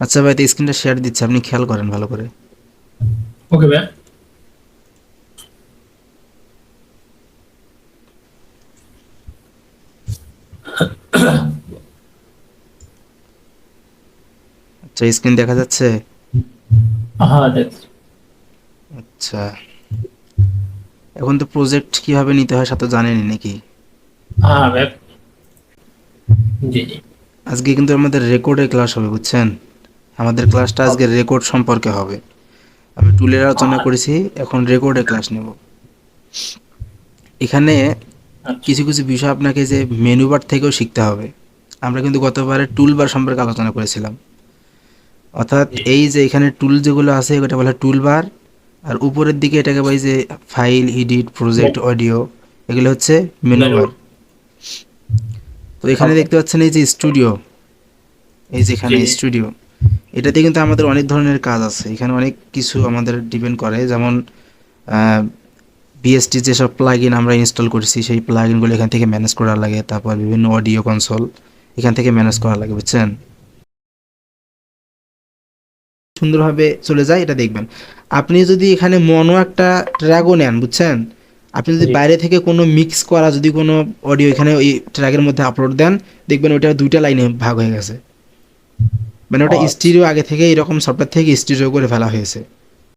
আচ্ছা ভাই তো স্ক্রিনটা শেয়ার দিচ্ছে আপনি খেয়াল করেন ভালো করে। ওকে ভাইয়া আচ্ছা স্ক্রিন দেখা যাচ্ছে? হ্যাঁ দেখছি আচ্ছা। এখন তো প্রজেক্ট কীভাবে নিতে হয় সেটা তো জানেনই নাকি? হ্যাঁ জি জি। আজকে কিন্তু আমাদের রেকর্ডের ক্লাস হবে বুঝছেন? আমাদের ক্লাসটা আজকে রেকর্ড সম্পর্কে হবে। আমি টুলের আলোচনা করেছি এখন রেকর্ডের ক্লাস নেব। এখানে কিছু কিছু বিষয় আপনাকে যে মেনু বার থেকেও শিখতে হবে। আমরা কিন্তু গতবারে টুল বার সম্পর্কে আলোচনা করেছিলাম। অর্থাৎ এই যে এখানে টুল যেগুলো আছে এটা বলা টুল বার আর উপরের দিকে এটাকে বলে যে ফাইল এডিট প্রজেক্ট অডিও এগুলো হচ্ছে মেনু বার তো এখানে দেখতে পাচ্ছেন এই যে স্টুডিও এই যে এখানে স্টুডিও এটাতে কিন্তু আমাদের অনেক ধরনের কাজ আছে। এখানে অনেক কিছু আমাদের ডিপেন্ড করে। যেমন বিএসটি যেসব প্লাগ ইন আমরা ইনস্টল করছি সেই প্লাগ ইনগুলো এখান থেকে ম্যানেজ করা লাগে। তারপর বিভিন্ন অডিও কনসোল এখান থেকে ম্যানেজ করা লাগে বুঝছেন? সুন্দরভাবে চলে যায় এটা দেখবেন। আপনি যদি এখানে মনো একটা ট্র্যাগও নেন বুঝছেন? আপনি যদি বাইরে থেকে কোনো মিক্স করা যদি কোনো অডিও এখানে ওই ট্র্যাগের মধ্যে আপলোড দেন দেখবেন ওইটা দুইটা লাইনে ভাগ হয়ে গেছে। মানে ওটা। স্টিরিও আগে থেকে এরকম সফটওয়্যার থেকে স্টিরিও করে ফেলা হয়েছে